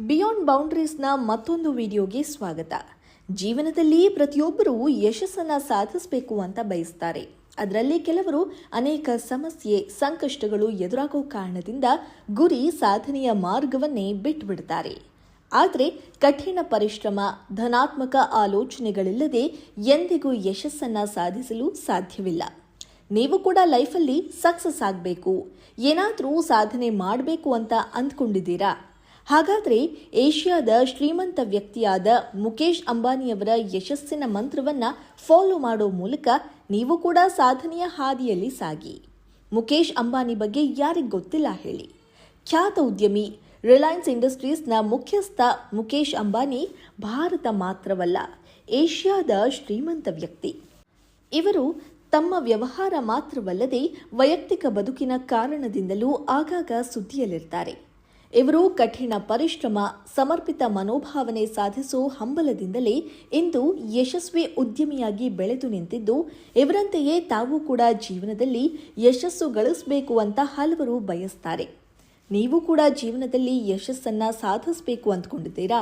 Beyond ಬೌಂಡ್ರೀಸ್ನ ಮತ್ತೊಂದು ವಿಡಿಯೋಗೆ ಸ್ವಾಗತ. ಜೀವನದಲ್ಲಿ ಪ್ರತಿಯೊಬ್ಬರೂ ಯಶಸ್ಸನ್ನು ಸಾಧಿಸಬೇಕು ಅಂತ ಬಯಸ್ತಾರೆ. ಅದರಲ್ಲಿ ಕೆಲವರು ಅನೇಕ ಸಮಸ್ಯೆ, ಸಂಕಷ್ಟಗಳು ಎದುರಾಗೋ ಕಾರಣದಿಂದ ಗುರಿ ಸಾಧನೆಯ ಮಾರ್ಗವನ್ನೇ ಬಿಟ್ಟುಬಿಡ್ತಾರೆ ಆದರೆ ಕಠಿಣ ಪರಿಶ್ರಮ, ಧನಾತ್ಮಕ ಆಲೋಚನೆಗಳಿಲ್ಲದೆ ಎಂದಿಗೂ ಯಶಸ್ಸನ್ನು ಸಾಧಿಸಲು ಸಾಧ್ಯವಿಲ್ಲ. ನೀವು ಕೂಡ ಲೈಫಲ್ಲಿ ಸಕ್ಸಸ್ ಆಗಬೇಕು. ಏನಾದರೂ ಸಾಧನೆ ಮಾಡಬೇಕು ಅಂತ ಅಂದ್ಕೊಂಡಿದ್ದೀರಾ? ಹಾಗಾದರೆ ಏಷ್ಯಾದ ಶ್ರೀಮಂತ ವ್ಯಕ್ತಿಯಾದ ಮುಖೇಶ್ ಅಂಬಾನಿಯವರ ಯಶಸ್ಸಿನ ಮಂತ್ರವನ್ನ ಫಾಲೋ ಮಾಡೋ ಮೂಲಕ ನೀವು ಕೂಡ ಸಾಧನೆಯ ಹಾದಿಯಲ್ಲಿ ಸಾಗಿ. ಮುಕೇಶ್ ಅಂಬಾನಿ ಬಗ್ಗೆ ಯಾರಿಗೆ ಗೊತ್ತಿಲ್ಲ ಹೇಳಿ. ಖ್ಯಾತ ಉದ್ಯಮಿ, ರಿಲಯನ್ಸ್ ಇಂಡಸ್ಟ್ರೀಸ್ನ ಮುಖ್ಯಸ್ಥ ಮುಕೇಶ್ ಅಂಬಾನಿ ಭಾರತ ಮಾತ್ರವಲ್ಲ, ಏಷ್ಯಾದ ಶ್ರೀಮಂತ ವ್ಯಕ್ತಿ. ಇವರು ತಮ್ಮ ವ್ಯವಹಾರ ಮಾತ್ರವಲ್ಲದೆ ವೈಯಕ್ತಿಕ ಬದುಕಿನ ಕಾರಣದಿಂದಲೂ ಆಗಾಗ ಸುದ್ದಿಯಲ್ಲಿರ್ತಾರೆ. ಇವರು ಕಠಿಣ ಪರಿಶ್ರಮ, ಸಮರ್ಪಿತ ಮನೋಭಾವನೆ ಸಾಧಿಸೋ ಹಂಬಲದಿಂದಲೇ ಇಂದು ಯಶಸ್ವಿ ಉದ್ಯಮಿಯಾಗಿ ಬೆಳೆದು ನಿಂತಿದ್ದು, ಇವರಂತೆಯೇ ತಾವು ಕೂಡ ಜೀವನದಲ್ಲಿ ಯಶಸ್ಸು ಗಳಿಸಬೇಕು ಅಂತ ಹಲವರು ಬಯಸ್ತಾರೆ. ನೀವು ಕೂಡ ಜೀವನದಲ್ಲಿ ಯಶಸ್ಸನ್ನ ಸಾಧಿಸಬೇಕು ಅಂದ್ಕೊಂಡಿದ್ದೀರಾ?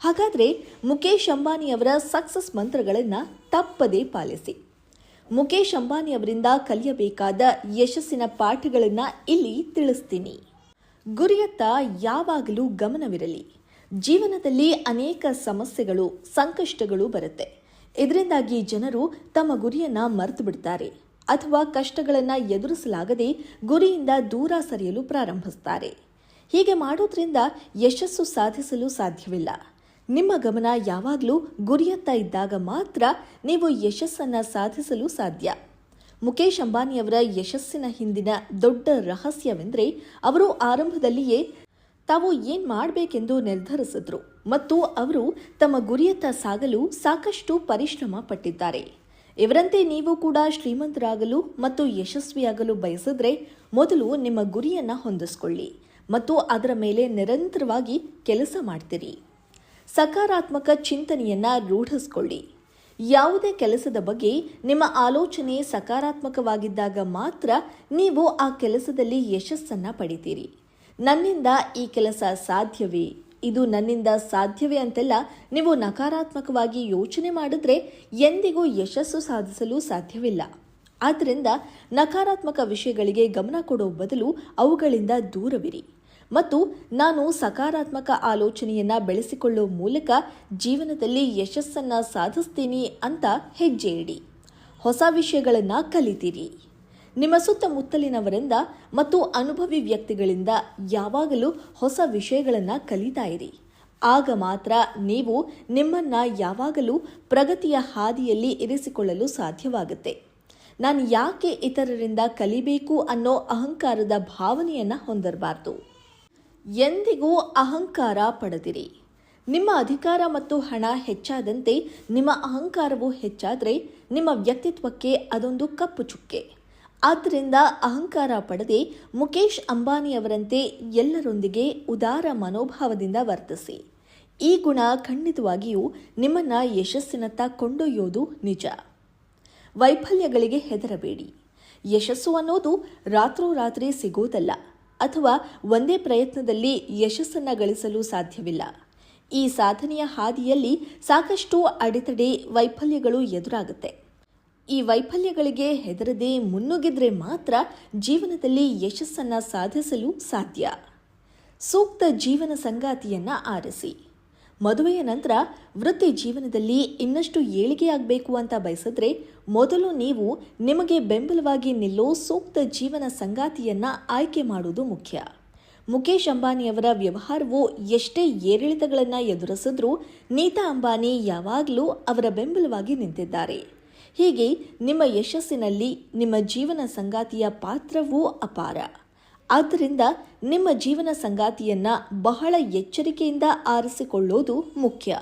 ಹಾಗಾದರೆ ಮುಖೇಶ್ ಅಂಬಾನಿಯವರ ಸಕ್ಸಸ್ ಮಂತ್ರಗಳನ್ನು ತಪ್ಪದೇ ಪಾಲಿಸಿ. ಮುಖೇಶ್ ಅಂಬಾನಿಯವರಿಂದ ಕಲಿಯಬೇಕಾದ ಯಶಸ್ಸಿನ ಪಾಠಗಳನ್ನು ಇಲ್ಲಿ ತಿಳಿಸ್ತೀನಿ. ಗುರಿಯತ್ತ ಯಾವಾಗಲೂ ಗಮನವಿರಲಿ. ಜೀವನದಲ್ಲಿ ಅನೇಕ ಸಮಸ್ಯೆಗಳು, ಸಂಕಷ್ಟಗಳು ಬರುತ್ತೆ. ಇದರಿಂದಾಗಿ ಜನರು ತಮ್ಮ ಗುರಿಯನ್ನ ಮರೆತು ಬಿಡ್ತಾರೆ ಅಥವಾ ಕಷ್ಟಗಳನ್ನು ಎದುರಿಸಲಾಗದೆ ಗುರಿಯಿಂದ ದೂರ ಸರಿಯಲು ಪ್ರಾರಂಭಿಸ್ತಾರೆ. ಹೀಗೆ ಮಾಡೋದ್ರಿಂದ ಯಶಸ್ಸು ಸಾಧಿಸಲು ಸಾಧ್ಯವಿಲ್ಲ. ನಿಮ್ಮ ಗಮನ ಯಾವಾಗಲೂ ಗುರಿಯತ್ತ ಇದ್ದಾಗ ಮಾತ್ರ ನೀವು ಯಶಸ್ಸನ್ನು ಸಾಧಿಸಲು ಸಾಧ್ಯ. ಮುಖೇಶ್ ಅಂಬಾನಿಯವರ ಯಶಸ್ಸಿನ ಹಿಂದಿನ ದೊಡ್ಡ ರಹಸ್ಯವೆಂದರೆ ಅವರು ಆರಂಭದಲ್ಲಿಯೇ ತಾವು ಏನ್ ಮಾಡಬೇಕೆಂದು ನಿರ್ಧರಿಸಿದ್ರು ಮತ್ತು ಅವರು ತಮ್ಮ ಗುರಿಯತ್ತ ಸಾಗಲು ಸಾಕಷ್ಟು ಪರಿಶ್ರಮ ಪಟ್ಟಿದ್ದಾರೆ. ಇವರಂತೆ ನೀವು ಕೂಡ ಶ್ರೀಮಂತರಾಗಲು ಮತ್ತು ಯಶಸ್ವಿಯಾಗಲು ಬಯಸಿದ್ರೆ ಮೊದಲು ನಿಮ್ಮ ಗುರಿಯನ್ನ ಹೊಂದಿಸ್ಕೊಳ್ಳಿ ಮತ್ತು ಅದರ ಮೇಲೆ ನಿರಂತರವಾಗಿ ಕೆಲಸ ಮಾಡ್ತೀರಿ. ಸಕಾರಾತ್ಮಕ ಚಿಂತನೆಯನ್ನ ರೂಢಿಸ್ಕೊಳ್ಳಿ. ಯಾವುದೇ ಕೆಲಸದ ಬಗ್ಗೆ ನಿಮ್ಮ ಆಲೋಚನೆ ಸಕಾರಾತ್ಮಕವಾಗಿದ್ದಾಗ ಮಾತ್ರ ನೀವು ಆ ಕೆಲಸದಲ್ಲಿ ಯಶಸ್ಸನ್ನು ಪಡಿತೀರಿ. ನನ್ನಿಂದ ಈ ಕೆಲಸ ಸಾಧ್ಯವೇ? ಇದು ನನ್ನಿಂದ ಸಾಧ್ಯವೇ ಅಂತೆಲ್ಲ ನೀವು ನಕಾರಾತ್ಮಕವಾಗಿ ಯೋಚನೆ ಮಾಡಿದ್ರೆ ಎಂದಿಗೂ ಯಶಸ್ಸು ಸಾಧಿಸಲು ಸಾಧ್ಯವಿಲ್ಲ. ಆದ್ದರಿಂದ ನಕಾರಾತ್ಮಕ ವಿಷಯಗಳಿಗೆ ಗಮನ ಕೊಡೋ ಬದಲು ಅವುಗಳಿಂದ ದೂರವಿರಿ. ಮತ್ತು ನಾನು ಸಕಾರಾತ್ಮಕ ಆಲೋಚನೆಯನ್ನ ಬೆಳೆಸಿಕೊಳ್ಳುವ ಮೂಲಕ ಜೀವನದಲ್ಲಿ ಯಶಸ್ಸನ್ನ ಸಾಧಿಸ್ತೀನಿ ಅಂತ ಹೆಜ್ಜೆ ಇಡಿ. ಹೊಸ ವಿಷಯಗಳನ್ನು ಕಲಿತೀರಿ. ನಿಮ್ಮ ಸುತ್ತಮುತ್ತಲಿನವರಿಂದ ಮತ್ತು ಅನುಭವಿ ವ್ಯಕ್ತಿಗಳಿಂದ ಯಾವಾಗಲೂ ಹೊಸ ವಿಷಯಗಳನ್ನು ಕಲಿತಾ ಇರಿ. ಆಗ ಮಾತ್ರ ನೀವು ನಿಮ್ಮನ್ನು ಯಾವಾಗಲೂ ಪ್ರಗತಿಯ ಹಾದಿಯಲ್ಲಿ ಇರಿಸಿಕೊಳ್ಳಲು ಸಾಧ್ಯವಾಗುತ್ತೆ. ನಾನು ಯಾಕೆ ಇತರರಿಂದ ಕಲಿಬೇಕು ಅನ್ನೋ ಅಹಂಕಾರದ ಭಾವನೆಯನ್ನು ಹೊಂದಿರಬಾರ್ದು. ಎಂದಿಗೂ ಅಹಂಕಾರ ಪಡೆದಿರಿ. ನಿಮ್ಮ ಅಧಿಕಾರ ಮತ್ತು ಹಣ ಹೆಚ್ಚಾದಂತೆ ನಿಮ್ಮ ಅಹಂಕಾರವು ಹೆಚ್ಚಾದರೆ ನಿಮ್ಮ ವ್ಯಕ್ತಿತ್ವಕ್ಕೆ ಅದೊಂದು ಕಪ್ಪು ಚುಕ್ಕೆ. ಆದ್ದರಿಂದ ಅಹಂಕಾರ ಪಡೆದೆ ಮುಕೇಶ್ ಅಂಬಾನಿಯವರಂತೆ ಎಲ್ಲರೊಂದಿಗೆ ಉದಾರ ಮನೋಭಾವದಿಂದ ವರ್ತಿಸಿ. ಈ ಗುಣ ಖಂಡಿತವಾಗಿಯೂ ನಿಮ್ಮನ್ನು ಯಶಸ್ಸಿನತ್ತ ಕೊಂಡೊಯ್ಯೋದು ನಿಜ. ವೈಫಲ್ಯಗಳಿಗೆ ಹೆದರಬೇಡಿ. ಯಶಸ್ಸು ಅನ್ನೋದು ರಾತ್ರೋರಾತ್ರಿ ಸಿಗೋದಲ್ಲ. ಅಥವಾ ಒಂದೇ ಪ್ರಯತ್ನದಲ್ಲಿ ಯಶಸ್ಸನ್ನ ಗಳಿಸಲು ಸಾಧ್ಯವಿಲ್ಲ. ಈ ಸಾಧನೆಯ ಹಾದಿಯಲ್ಲಿ ಸಾಕಷ್ಟು ಅಡೆತಡೆ ವೈಫಲ್ಯಗಳು ಎದುರಾಗುತ್ತೆ. ಈ ವೈಫಲ್ಯಗಳಿಗೆ ಹೆದರದೆ ಮುನ್ನುಗ್ಗಿದ್ರೆ ಮಾತ್ರ ಜೀವನದಲ್ಲಿ ಯಶಸ್ಸನ್ನ ಸಾಧಿಸಲು ಸಾಧ್ಯ. ಸೂಕ್ತ ಜೀವನ ಸಂಗಾತಿಯನ್ನ ಆರಿಸಿ. ಮದುವೆಯ ನಂತರ ವೃತ್ತಿ ಜೀವನದಲ್ಲಿ ಇನ್ನಷ್ಟು ಏಳಿಗೆಯಾಗಬೇಕು ಅಂತ ಬಯಸಿದ್ರೆ ಮೊದಲು ನೀವು ನಿಮಗೆ ಬೆಂಬಲವಾಗಿ ನಿಲ್ಲೋ ಸೂಕ್ತ ಜೀವನ ಸಂಗಾತಿಯನ್ನ ಆಯ್ಕೆ ಮಾಡುವುದು ಮುಖ್ಯ. ಮುಖೇಶ್ ಅಂಬಾನಿಯವರ ವ್ಯವಹಾರವು ಎಷ್ಟೇ ಏರಿಳಿತಗಳನ್ನು ಎದುರಿಸಿದ್ರೂ ನೀತಾ ಅಂಬಾನಿ ಯಾವಾಗಲೂ ಅವರ ಬೆಂಬಲವಾಗಿ ನಿಂತಿದ್ದಾರೆ. ಹೀಗೆ ನಿಮ್ಮ ಯಶಸ್ಸಿನಲ್ಲಿ ನಿಮ್ಮ ಜೀವನ ಸಂಗಾತಿಯ ಪಾತ್ರವೂ ಅಪಾರ. ಆದ್ದರಿಂದ ನಿಮ್ಮ ಜೀವನ ಸಂಗಾತಿಯನ್ನ ಬಹಳ ಎಚ್ಚರಿಕೆಯಿಂದ ಆರಿಸಿಕೊಳ್ಳೋದು ಮುಖ್ಯ.